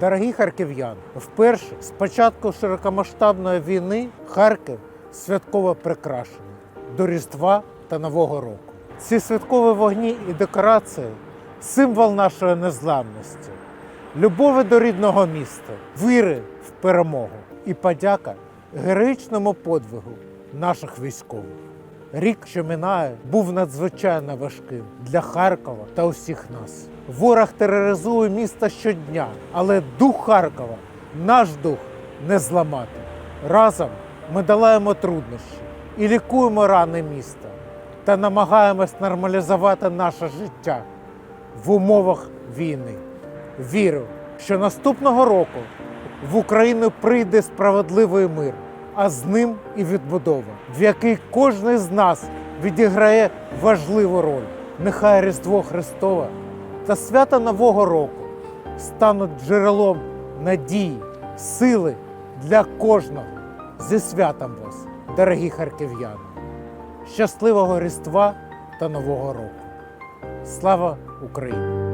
Дорогі харків'яни, вперше з початку широкомасштабної війни Харків святково прикрашений до Різдва та Нового року. Ці святкові вогні і декорації символ нашої незламності, любові до рідного міста, віри в перемогу і подяка героїчному подвигу наших військових. Рік, що минає, був надзвичайно важким для Харкова та усіх нас. Ворог тероризує місто щодня, але дух Харкова, наш дух не зламати. Разом ми долаємо труднощі і лікуємо рани міста та намагаємось нормалізувати наше життя в умовах війни. Вірю, що наступного року в Україну прийде справедливий мир, а з ним і відбудова, в якій кожен з нас відіграє важливу роль. Нехай Різдво Христове та свято Нового року стануть джерелом надії, сили для кожного. Зі святом вас, дорогі харків'яни! Щасливого Різдва та Нового року! Слава Україні!